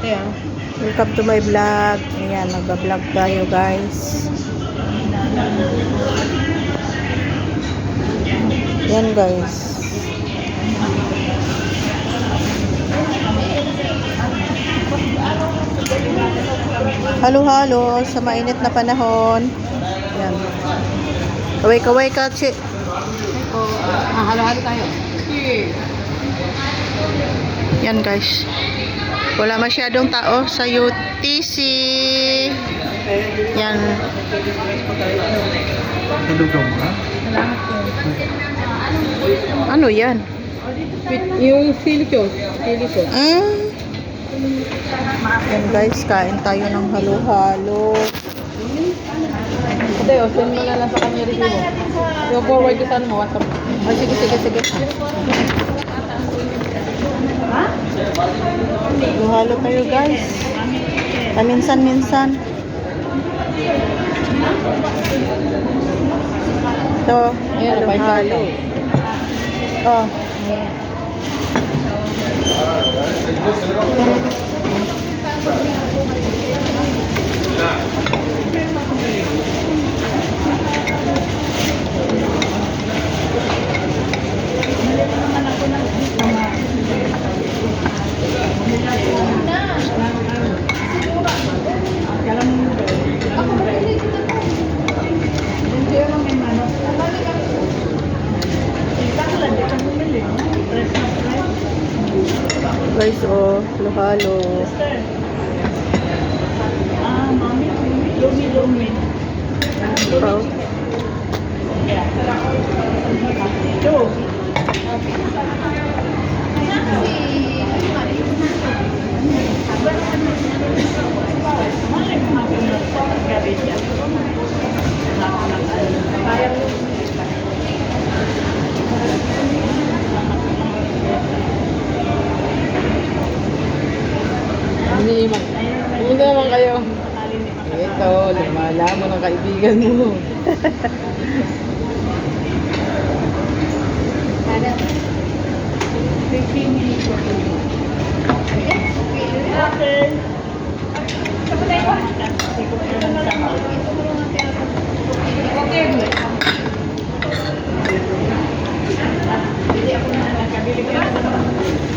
te ah. Welcome to my vlog. Ayan, nagba-vlog tayo guys. Yan guys. Halo-halo sa mainit na panahon. Yan. Kaway-kaway ka, chi. Oh, ah, halo-halo tayo. Yan guys. Wala masyadong tao sa UTC. Yan. Ano yan? Yung sili ko. Sili ko. Mm. Yan guys, kain tayo ng halo-halo. Ate, oh, send mo na lang sa kanya review mo. Yung forward ko sa ano mo, WhatsApp. Oh, sige, sige, sige. Halo-halo tayo guys. Paminsan-minsan. Ito, halo-halo. Oh. Guys, oh, halo-halo. Oh. Hindi man. Pumunta naman kayo. Ito, lumalaman ng kaibigan mo.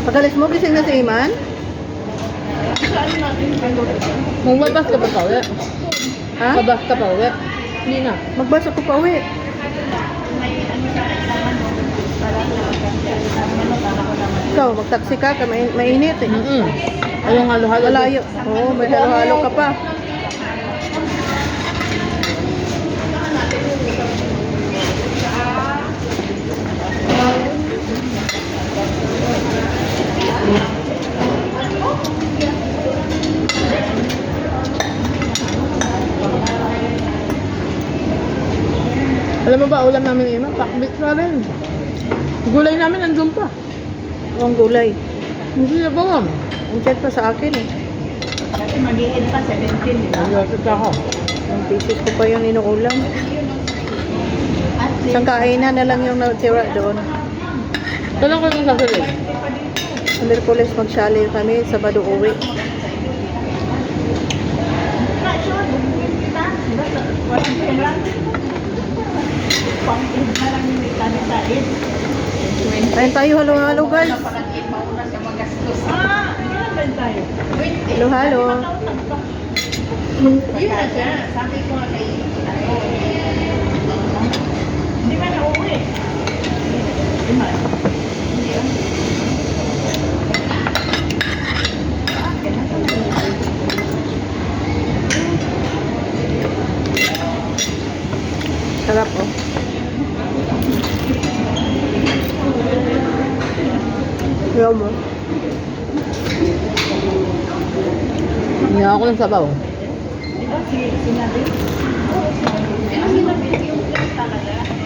Pagalis mo, gising na si Iman? Magbabas ka pa pa uwi? Ha? Babas ka pa uwi? Hindi na. Magbasa ko pa uwi. Ikaw, magtaksi ka, ka main- mainit eh. Mm-mm. Ayong halo-halo. Malayo. Oo, may halo-halo ka pa. Ulam namin ima, pakbit pa rin. Gulay namin nandun pa. Ang gulay. Hindi na ba Ang chat pa sa akin eh. Naglasit ako. Ang pieces ko pa yung inuulam. Isang kainan na lang yung natira doon. Kailan ko yung sasalit? Sa Merkules mag-chalet kami, Sabado uwi. Ayun tayo, halo-halo guys. Halo-halo. Sarap oh. Ayaw mo. Hindi ako ng sabaw.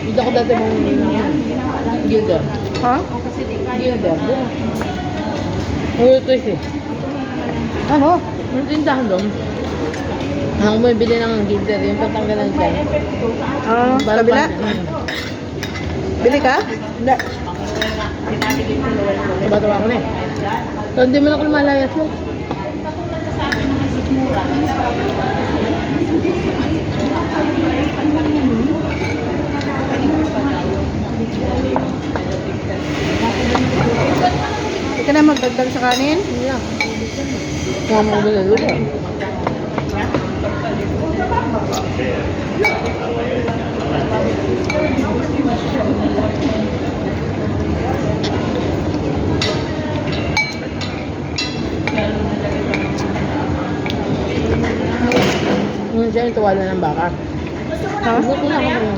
Hindi ako dati mong gilder. Ha? Gilder. Uy, ito eh. Ano? Ang tindahan doon. Ako mo bili ng gilder, yung patanggalan dyan. Ah, kabila? Bili ka? Hindi. Tabatawa ko na eh. So, hindi mo na ako lumalayas mo. Ito na magdagdag sa kanin? Hindi lang. Kaya mo ba lalo ba? Thank you. Yung tuwala ng baka. Ha? Buti lang ako.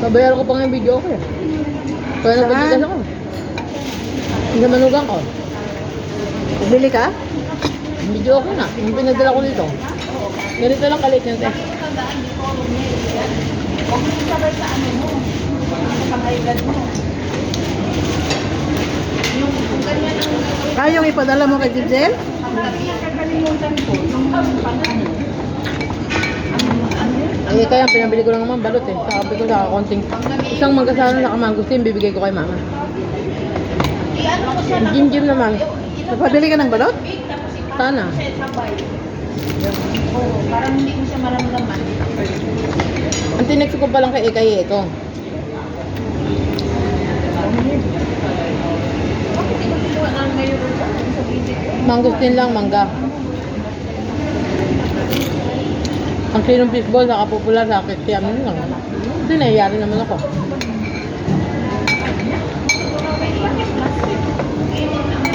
Babayaran ko pa nga yung video ko eh. Kaya nagpatigas ako. Sa manugang ko. Bili ka? Yung video ko na. Yung pinadala ko dito. Ganito lang kalit yun. Eh. Ah, yung ipadala mo kay Giselle? Eh, kaya pinabili ko lang naman balot eh. Sabi ko sa konting isang magkasano na kamangustin, bibigay ko kay mama. Jim Jim naman. Nagpabili ka ng balot? Sana. Parang hindi ko siya maramdaman. Ang tinext ko pa lang kay Ekay ito. Bakit hindi ko kinuha ng ngayon sa video? Mangustin lang, mangga. Ang sinong fishball, nakapopular sa akin. Kaya ano lang. Kasi nahiyari naman ako. At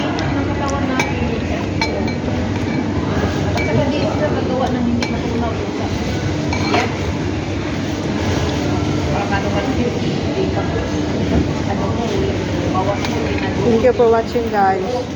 for watching guys.